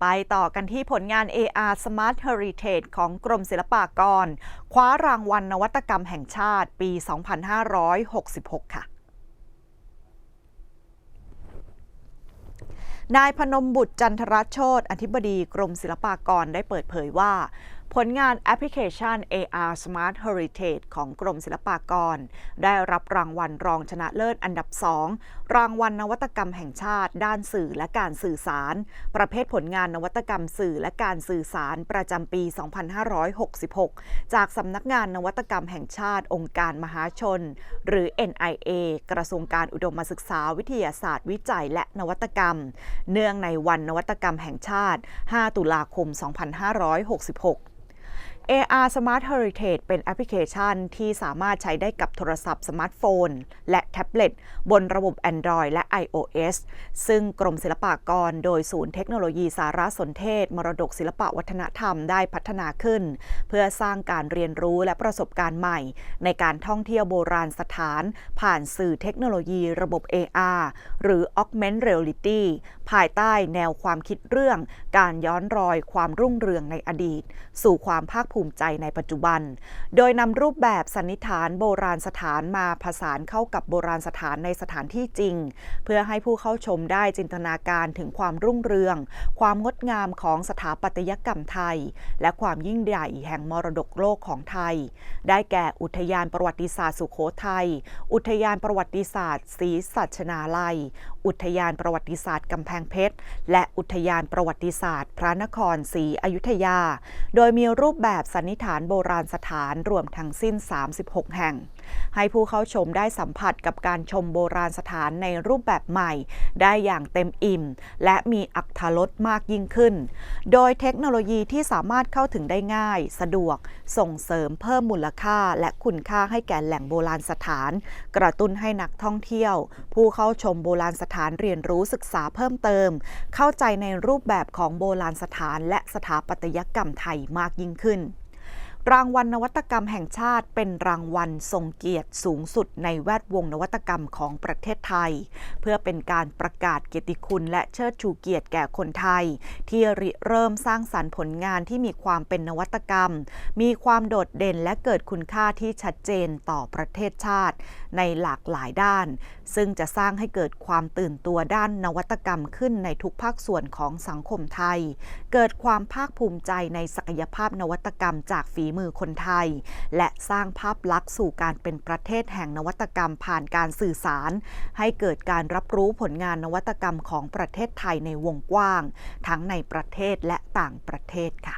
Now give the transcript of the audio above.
ไปต่อกันที่ผลงาน AR Smart Heritage ของกรมศิลปากร คว้ารางวัลนวัตกรรมแห่งชาติปี 2566 ค่ะนายพนมบุตรจันทรชโชตอธิบดีกรมศิลปากรได้เปิดเผยว่า ผลงานแอปพลิเคชัน AR Smart Heritage ของกรมศิลปากร ได้รับรางวัลรองชนะเลิศอันดับ 2 รางวัลนวัตกรรมแห่งชาติ ด้านสื่อและการสื่อสาร ประเภทผลงานนวัตกรรมสื่อและการสื่อสารประจำปี 2566 จากสำนักงานนวัตกรรมแห่งชาติ องค์การมหาชน หรือ NIA กระทรวงการอุดมศึกษาวิทยาศาสตร์วิจัยและนวัตกรรม เนื่องในวันนวัตกรรมแห่งชาติ 5 ตุลาคม 2566 AR Smart Heritage เป็นแอปพลิเคชันที่สามารถใช้ได้กับโทรศัพท์สมาร์ทโฟน และแท็บเล็ต บนระบบ Android และ iOS ซึ่งกรมศิลปากรโดยศูนย์เทคโนโลยีสารสนเทศ มรดกศิลปวัฒนธรรมได้พัฒนาขึ้น เพื่อสร้างการเรียนรู้และประสบการณ์ใหม่ ในการท่องเที่ยวโบราณสถาน ผ่านสื่อเทคโนโลยีระบบ AR หรือ Augmented Reality ภายใต้แนวความคิดเรื่อง การย้อนรอยความรุ่งเรืองในอดีต สู่ความภาคภูมิูมิใจในปัจจุบัน โดยนำรูปแบบสันนิษฐานโบราณสถานมาผสานเข้ากับโบราณสถานในสถานที่จริง เพื่อให้ผู้เข้าชมได้จินตนาการถึงความรุ่งเรือง ความงดงามของสถาปัตยกรรมไทย และความยิ่งใหญ่แห่งมรดกโลกของไทย ได้แก่อุทยานประวัติศาสตร์สุโขทัย อุทยานประวัติศาสตร์ศรีสัชนาลัยอุทยานประวัติศาสตร์กำแพงเพชร และอุทยานประวัติศาสตร์ พระนครศรีอยุธยา โดยมีรูปแบบสันนิษฐานโบราณสถานรวมทั้งสิ้น 36 แห่ง ให้ผู้เข้าชมได้สัมผัสกับการชมโบราณสถานในรูปแบบใหม่ ได้อย่างเต็มอิ่ม และมีอัตรสมากยิ่งขึ้น โดยเทคโนโลยีที่สามารถเข้าถึงได้ง่าย สะดวก ส่งเสริมเพิ่มมูลค่า และคุณค่าให้แก่แหล่งโบราณสถาน กระตุ้นให้นักท่องเที่ยว ผู้เข้าชมโบราณสถานเรียนรู้ศึกษาเพิ่มเติม เข้าใจในรูปแบบของโบราณสถานและสถาปัตยกรรมไทยมากยิ่งขึ้น รางวัลนวัตกรรมแห่งชาติเป็นรางวัลทรงเกียรติสูงสุดในแวดวงนวัตกรรมของประเทศไทย เพื่อเป็นการประกาศเกียรติคุณและเชิดชูเกียรติแก่คนไทย ที่ริเริ่มสร้างสรรค์ผลงานที่มีความเป็นนวัตกรรม มีความโดดเด่นและเกิดคุณค่าที่ชัดเจนต่อประเทศชาติ ในหลากหลายด้าน ซึ่งจะสร้างให้เกิดความตื่นตัวด้านนวัตกรรมขึ้นในทุกภาคส่วนของสังคมไทย เกิดความภาคภูมิใจในศักยภาพนวัตกรรมจากฝีมือคนไทย และสร้างภาพลักษณ์สู่การเป็นประเทศแห่งนวัตกรรมผ่านการสื่อสาร ให้เกิดการรับรู้ผลงานนวัตกรรมของประเทศไทยในวงกว้าง ทั้งในประเทศและต่างประเทศค่ะ